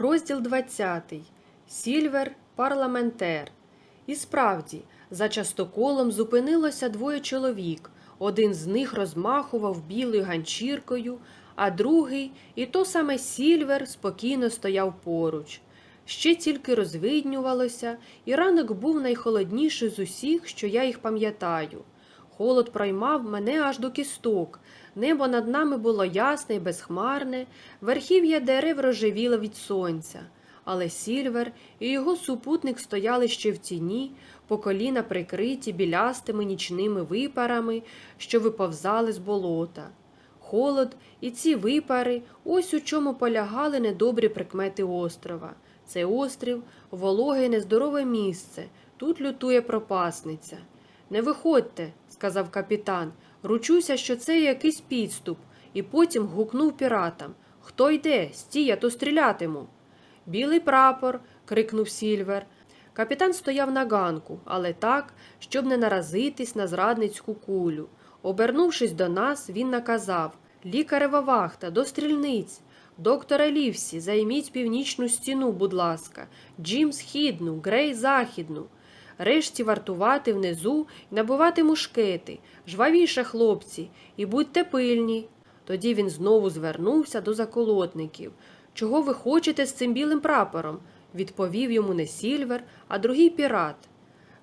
Розділ 20. Сільвер парламентер. І справді, за частоколом зупинилося двоє чоловік. Один з них розмахував білою ганчіркою, а другий, і то саме Сільвер, спокійно стояв поруч. Ще тільки розвиднювалося, і ранок був найхолодніший з усіх, що я їх пам'ятаю. Холод проймав мене аж до кісток. Небо над нами було ясне і безхмарне, верхів'я дерев рожевіло від сонця. Але Сільвер і його супутник стояли ще в тіні, по коліна прикриті білястими нічними випарами, що виповзали з болота. Холод і ці випари ось у чому полягали недобрі прикмети острова. Цей острів вологе й нездорове місце. Тут лютує пропасниця. Не виходьте, сказав капітан. Ручуся, що це якийсь підступ, і потім гукнув піратам. Хто йде? Стій, а то стрілятиму. Білий прапор. крикнув Сільвер. Капітан стояв на ганку, але так, щоб не наразитись на зрадницьку кулю. Обернувшись до нас, він наказав Лікарева вахта, до стрільниць. Доктора Лівсі, займіть північну стіну, будь ласка, Джим східну, Грей західну. Решті вартувати внизу і набивати мушкети, жвавіше, хлопці, і будьте пильні. Тоді він знову звернувся до заколотників. Чого ви хочете з цим білим прапором? відповів йому не Сільвер, а другий пірат.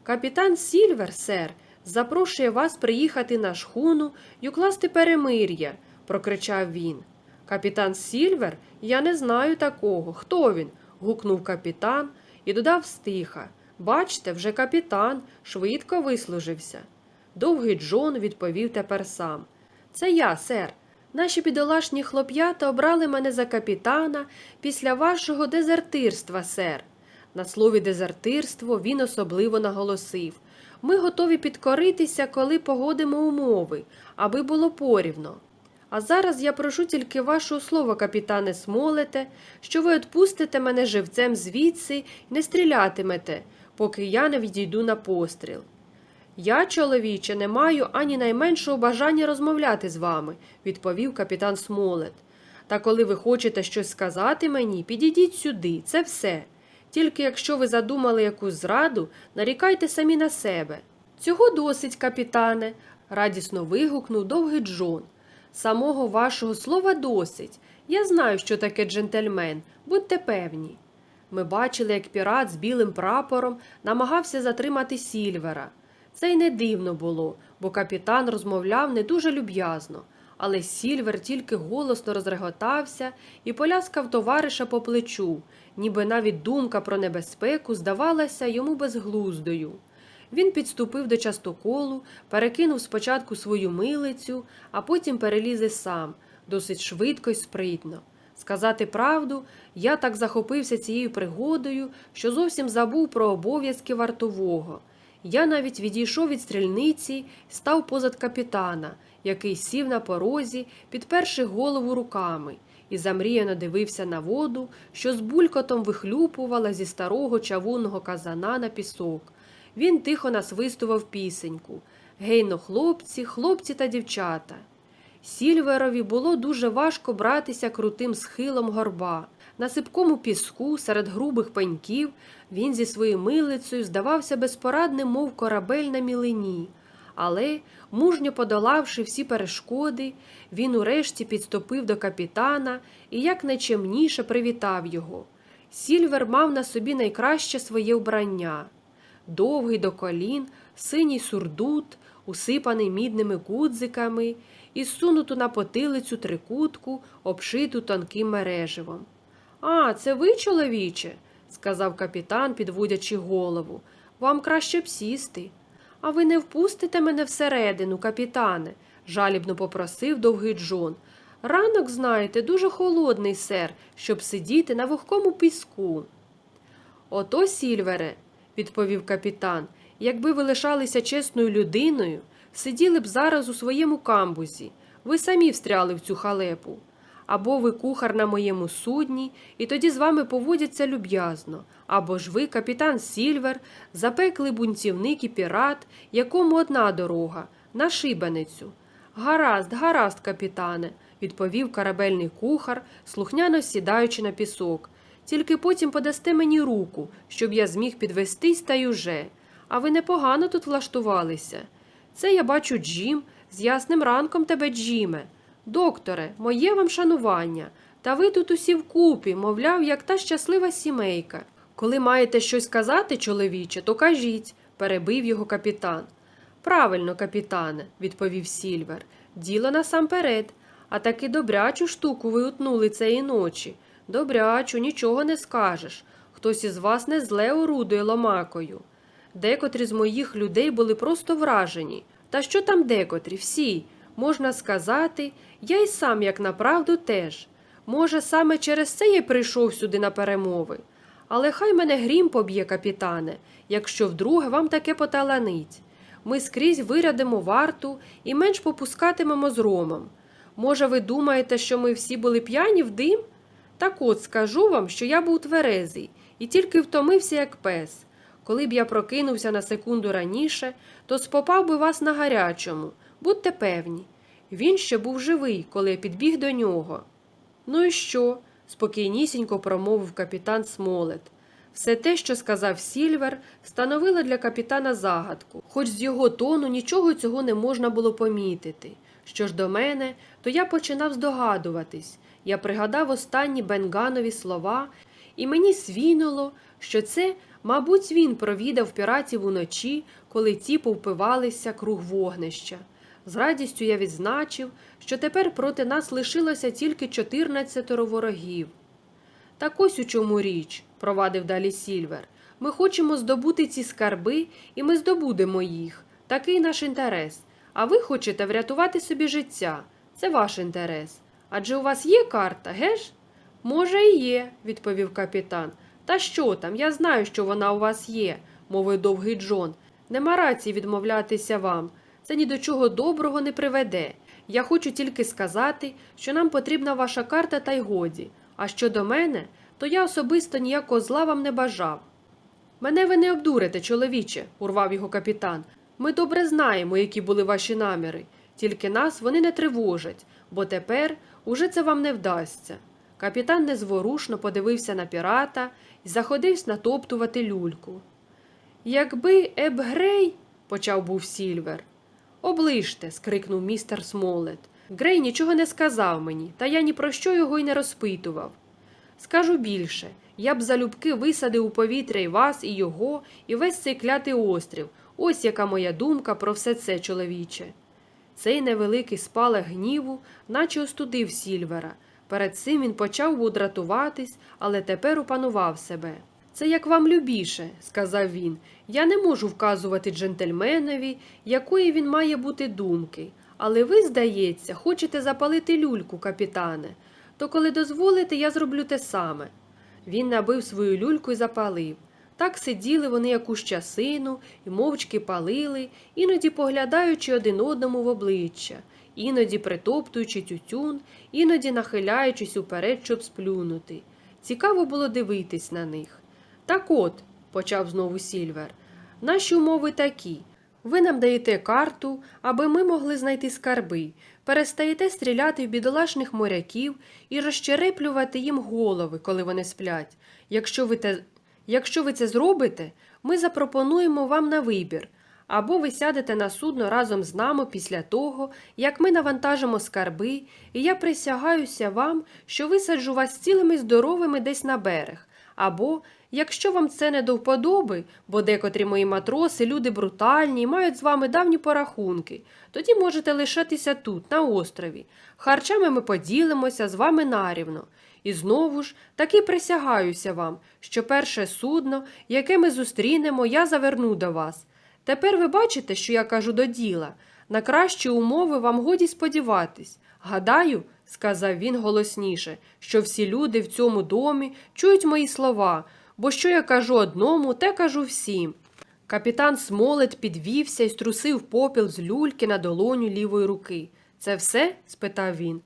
Капітан Сільвер, сер, запрошує вас приїхати на шхуну й укласти перемир'я, прокричав він. Капітан Сільвер, я не знаю такого. Хто він? гукнув капітан і додав стиха. Бачте, вже капітан швидко вислужився. Довгий Джон відповів тепер сам. Це я, сер. Наші бідолашні хлоп'ята обрали мене за капітана після вашого дезертирства, сер. На слові дезертирство він особливо наголосив. Ми готові підкоритися, коли погодимо умови, аби було порівно. А зараз я прошу тільки вашого слова, капітане Смолете, що ви відпустите мене живцем звідси і не стрілятимете, поки я не відійду на постріл. Я, чоловіче, не маю ані найменшого бажання розмовляти з вами, відповів капітан Смолет. Та коли ви хочете щось сказати мені, підійдіть сюди, це все. Тільки якщо ви задумали якусь зраду, нарікайте самі на себе. Цього досить, капітане, радісно вигукнув довгий Джон. Самого вашого слова досить. Я знаю, що таке джентльмен, будьте певні. Ми бачили, як пірат з білим прапором намагався затримати Сільвера. Це й не дивно було, бо капітан розмовляв не дуже люб'язно, але Сільвер тільки голосно розреготався і поляскав товариша по плечу, ніби навіть думка про небезпеку здавалася йому безглуздою. Він підступив до частоколу, перекинув спочатку свою милицю, а потім переліз і сам, досить швидко й спритно. Сказати правду, я так захопився цією пригодою, що зовсім забув про обов'язки вартового. Я навіть відійшов від стрільниці став позад капітана, який сів на порозі, підперши голову руками, і замріяно дивився на воду, що з булькотом вихлюпувала зі старого чавунного казана на пісок. Він тихо насвистував пісеньку Гейно, хлопці, хлопці та дівчата. Сільверові було дуже важко братися крутим схилом горба. На сипкому піску, серед грубих пеньків, він зі своєю милицею здавався безпорадним, мов корабель на мілині. Але, мужньо подолавши всі перешкоди, він урешті підступив до капітана і якнайчемніше привітав його. Сільвер мав на собі найкраще своє вбрання довгий до колін, синій сурдут, усипаний мідними гудзиками, і сунуту на потилицю трикутку, обшиту тонким мереживом. А, це ви, чоловіче, сказав капітан, підводячи голову. Вам краще б сісти. А ви не впустите мене всередину, капітане, жалібно попросив довгий Джон. Ранок, знаєте, дуже холодний, сер, щоб сидіти на вогкому піску. Ото, Сільвере, відповів капітан, якби ви лишалися чесною людиною, сиділи б зараз у своєму камбузі, ви самі встряли в цю халепу. Або ви кухар на моєму судні, і тоді з вами поводяться люб'язно, або ж ви, капітан Сільвер, запекли бунтівник і пірат, якому одна дорога, на шибаницю. Гаразд, гаразд, капітане, відповів корабельний кухар, слухняно сідаючи на пісок. Тільки потім подасте мені руку, щоб я зміг підвестись та й уже. А ви непогано тут влаштувалися. Це я бачу Джим, з ясним ранком тебе, Джиме. Докторе, моє вам шанування. Та ви тут усі вкупі, мовляв, як та щаслива сімейка. Коли маєте щось казати, чоловіче, то кажіть, перебив його капітан. Правильно, капітане, відповів Сільвер. Діло насамперед. А таки добрячу штуку ви утнули цієї ночі. Добрячу, нічого не скажеш. Хтось із вас не зле орудує ломакою. Декотрі з моїх людей були просто вражені. Та що там декотрі? Всі. Можна сказати, я й сам, як на правду, теж. Може, саме через це я прийшов сюди на перемови. Але хай мене грім поб'є, капітане, якщо вдруге вам таке поталанить. Ми скрізь вирядимо варту і менш попускатимемо з ромом. Може, ви думаєте, що ми всі були п'яні в дим? Так от скажу вам, що я був тверезий і тільки втомився, як пес. Коли б я прокинувся на секунду раніше, то спопав би вас на гарячому, будьте певні. Він ще був живий, коли я підбіг до нього. Ну і що? спокійнісінько промовив капітан Смолет. Все те, що сказав Сільвер, становило для капітана загадку, хоч з його тону нічого цього не можна було помітити. Що ж до мене, то я починав здогадуватись. Я пригадав останні Бенганові слова, і мені свінуло, що це, мабуть, він провідав піратів уночі, коли ті повпивалися круг вогнища. З радістю я відзначив, що тепер проти нас лишилося тільки 14 ворогів. Так ось у чому річ, провадив далі Сільвер. Ми хочемо здобути ці скарби, і ми здобудемо їх. Такий наш інтерес. А ви хочете врятувати собі життя. Це ваш інтерес. Адже у вас є карта, геш? Може, і є, відповів капітан. Та що там? Я знаю, що вона у вас є, мовив довгий Джон. Нема рації відмовлятися вам. Це ні до чого доброго не приведе. Я хочу тільки сказати, що нам потрібна ваша карта та й годі. А щодо мене, то я особисто ніякого зла вам не бажав. Мене ви не обдурите, чоловіче, урвав його капітан. Ми добре знаємо, які були ваші наміри, тільки нас вони не тривожать, бо тепер уже це вам не вдасться. Капітан незворушно подивився на пірата і заходився натоптувати люльку. Якби Ебгрей, почав був Сільвер. Оближте, скрикнув містер Смолет. Грей нічого не сказав мені, та я ні про що його й не розпитував. Скажу більше, я б залюбки висадив у повітря і вас, і його, і весь цей клятий острів. Ось яка моя думка про все це, чоловіче. Цей невеликий спалах гніву, наче остудив Сільвера. Перед цим він почав був дратуватись, але тепер опанував себе. Це як вам любіше, сказав він. Я не можу вказувати джентльменові, якої він має бути думки. Але ви, здається, хочете запалити люльку, капітане. То коли дозволите, я зроблю те саме. Він набив свою люльку і запалив. Так сиділи вони якусь часину і мовчки палили, іноді поглядаючи один одному в обличчя, іноді притоптуючи тютюн, іноді нахиляючись уперед, щоб сплюнути. Цікаво було дивитись на них. Так от, почав знову Сільвер, наші умови такі. Ви нам даєте карту, аби ми могли знайти скарби, перестаєте стріляти в бідолашних моряків і розчереплювати їм голови, коли вони сплять. Якщо ви, те, якщо ви це зробите, ми запропонуємо вам на вибір. Або ви сядете на судно разом з нами після того, як ми навантажимо скарби, і я присягаюся вам, що висаджу вас цілими здоровими десь на берег. Або, якщо вам це не до вподоби, бо декотрі мої матроси, люди брутальні і мають з вами давні порахунки, тоді можете лишатися тут, на острові. Харчами ми поділимося з вами нарівно. І знову ж таки присягаюся вам, що перше судно, яке ми зустрінемо, я заверну до вас. Тепер ви бачите, що я кажу до діла. На кращі умови вам годі сподіватись. Гадаю, сказав він голосніше, що всі люди в цьому домі чують мої слова, бо що я кажу одному, те кажу всім. Капітан Смолет підвівся і струсив попіл з люльки на долоню лівої руки. Це все? спитав він.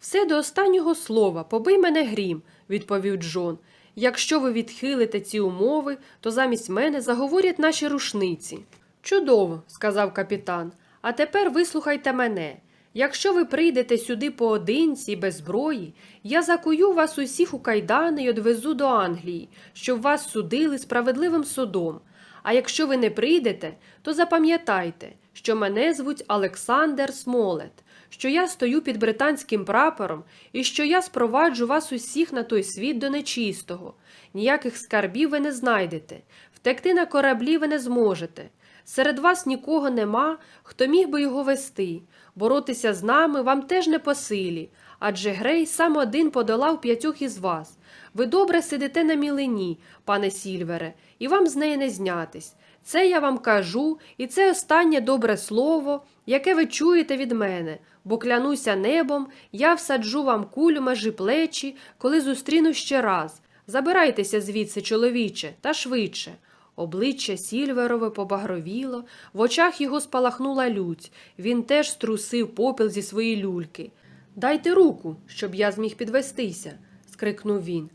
Все до останнього слова, побий мене грім, відповів Джон. Якщо ви відхилите ці умови, то замість мене заговорять наші рушниці. Чудово, сказав капітан. А тепер вислухайте мене. Якщо ви прийдете сюди поодинці без зброї, я закую вас усіх у кайдани й одвезу до Англії, щоб вас судили справедливим судом. А якщо ви не прийдете, то запам'ятайте, що мене звуть Олександр Смолет, що я стою під британським прапором і що я спроваджу вас усіх на той світ до нечистого. Ніяких скарбів ви не знайдете, втекти на кораблі ви не зможете. Серед вас нікого нема, хто міг би його вести. Боротися з нами вам теж не по силі, адже Грей сам один подолав п'ятьох із вас. Ви добре сидите на мілині, пане Сільвере, і вам з неї не знятись. Це я вам кажу, і це останнє добре слово, яке ви чуєте від мене, бо клянуся небом, я всаджу вам кулю межі плечі, коли зустріну ще раз. Забирайтеся звідси, чоловіче, та швидше. Обличчя Сільверове побагровіло, в очах його спалахнула лють. Він теж струсив попіл зі своєї люльки. Дайте руку, щоб я зміг підвестися, скрикнув він.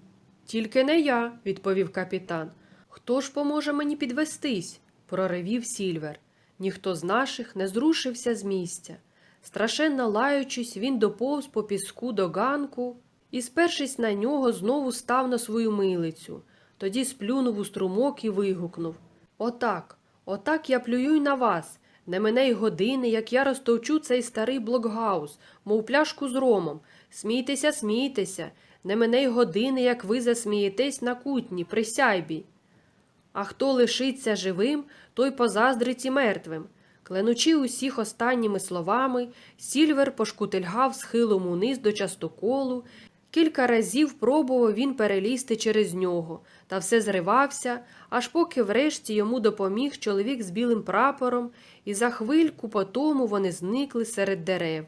Тільки не я, відповів капітан. Хто ж поможе мені підвестись? проривів Сільвер. Ніхто з наших не зрушився з місця. Страшенно лаючись, він доповз по піску до ганку і, спершись на нього, знову став на свою милицю. Тоді сплюнув у струмок і вигукнув Отак, отак я плюю й на вас. Не мене й години, як я розтовчу цей старий блокгаус, мов пляшку з ромом. Смійтеся, смійтеся, не мене й години, як ви засмієтесь на кутні, при сяйбі. А хто лишиться живим, той позаздрить і мертвим. Кленучи усіх останніми словами, Сільвер пошкутильгав схилом униз до частоколу. Кілька разів пробував він перелізти через нього, та все зривався, аж поки врешті йому допоміг чоловік з білим прапором, і за хвильку по тому вони зникли серед дерев.